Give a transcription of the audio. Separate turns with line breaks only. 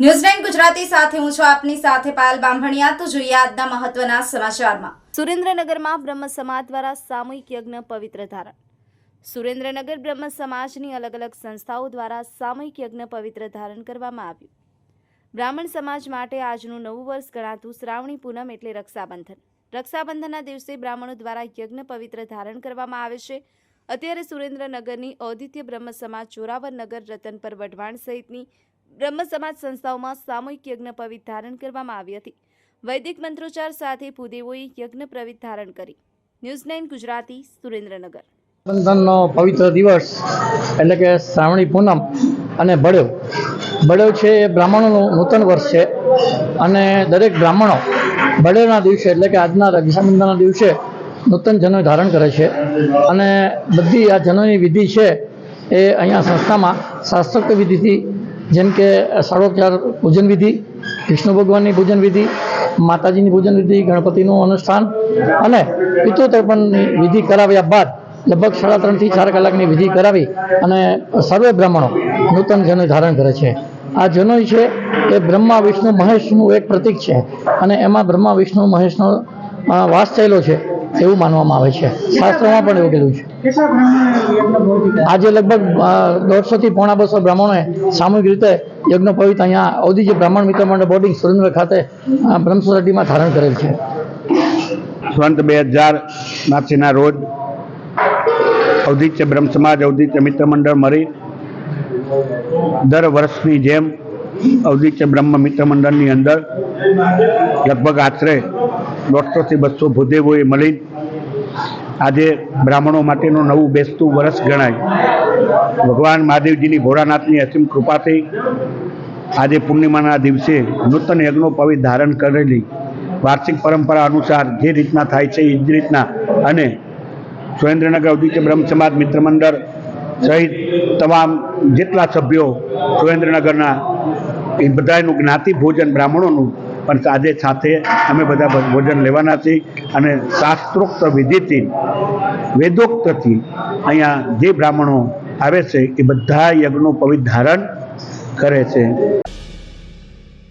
News nine Gujarati સાથે હું છું આપની સાથે પાયલ બાંભણિયા તો જોઈએ આજના મહત્વના સમાચારમાં. સુરેન્દ્રનગરમાં બ્રહ્મ સમાજ દ્વારા સામૂહિક યજ્ઞ પવિત્ર ધારણ. સુરેન્દ્રનગર બ્રહ્મ સમાજની અલગ અલગ સંસ્થાઓ દ્વારા સામૂહિક યજ્ઞ પવિત્ર ધારણ કરવામાં આવ્યું. બ્રાહ્મણ સમાજ માટે આજનું નવું વર્ષ ગણાતું શ્રાવણી પૂનમ એટલે રક્ષાબંધન. રક્ષાબંધનના દિવસે બ્રાહ્મણો દ્વારા યજ્ઞ પવિત્ર ધારણ કરવામાં આવે છે. અત્યારે સુરેન્દ્રનગરની ઔદિત્ય બ્રહ્મ સમાજ ચોરાવર નગર રતનપર વઢવાણ સહિતની બ્રહ્મ સમાજ સંસ્થાઓમાં સામૂહિક યજ્ઞ પવિત ધારણ કરવામાં આવી હતી. વૈદિક મંત્રોચ્ચાર સાથે ભૂદેવોએ યજ્ઞ પ્રવિત ધારણ કરી. News nine Gujarati, Surendranagar.
બંધનનો પવિત્ર દિવસ એટલે કે શ્રાવણી પૂનમ અને બળેવ. બળેવ છે એ બ્રાહ્મણોનું નૂતન વર્ષ છે અને દરેક બ્રાહ્મણો બળેવના દિવસે એટલે કે આજના રક્ષાબંધનના દિવસે નૂતન જનોઈ ધારણ કરે છે. અને બધી આ જનોની વિધિ છે એ અહીંયા સંસ્થામાં શાસ્ત્રોક્ત વિધિથી જેમ કે સર્વોપચાર પૂજન વિધિ, વિષ્ણુ ભગવાનની પૂજન વિધિ, માતાજીની પૂજન વિધિ, ગણપતિનું અનુષ્ઠાન અને પિતૃતર્પણની વિધિ કરાવ્યા બાદ લગભગ સાડા ત્રણથી ચાર કલાકની વિધિ કરાવી અને સર્વે બ્રાહ્મણો નૂતન જનોઈ ધારણ કરે છે. આ જનોઈ છે એ બ્રહ્મા, વિષ્ણુ, મહેશનું એક પ્રતીક છે અને એમાં બ્રહ્મા, વિષ્ણુ, મહેશનો વાસ થયેલો છે એવું માનવામાં આવે છે. શાસ્ત્રોમાં પણ એવું કહેલું છે. આજે લગભગ દોઢસોથી પોણા બસો બ્રાહ્મણોએ સામૂહિક રીતે યજ્ઞોપવિત અહીંયા ઔદિજ્ય બ્રાહ્મણ મિત્ર મંડળ બોર્ડિંગ સુરેન્દ્ર ખાતે બ્રહ્મ ધારણ કરેલ છે.
સંત બે હજાર માર્ચના રોજ ઔદિત્ય બ્રહ્મ સમાજ ઔદિત્ય મિત્ર મંડળ મળી. દર વર્ષની જેમ ઔદિત્ય બ્રહ્મ મિત્ર મંડળની અંદર લગભગ આશરે દોઢસોથી બસો ભૂદેવોએ મળી આજે બ્રાહ્મણો માટેનું નવું બેસતું વર્ષ ગણાય. ભગવાન મહાદેવજીની ભોળાનાથની અસીમ કૃપાથી આજે પૂર્ણિમાના દિવસે નૂતન યજ્ઞોપવિત ધારણ કરેલી. વાર્ષિક પરંપરા અનુસાર જે રીતના થાય છે એ જ રીતના અને સુરેન્દ્રનગર ઉદિત્ય બ્રહ્મ સમાજ મિત્ર મંડળ સહિત તમામ જેટલા સભ્યો સુરેન્દ્રનગરના એ બધાનું જ્ઞાતિ ભોજન બ્રાહ્મણોનું પણ આજે સાથે અમે બધા ભોજન લેવાના છીએ અને શાસ્ત્રોક્ત વિધિથી, વેદોક્તથી અહીંયા જે બ્રાહ્મણો આવે છે એ બધા યજ્ઞો પવિત્ર ધારણ કરે છે.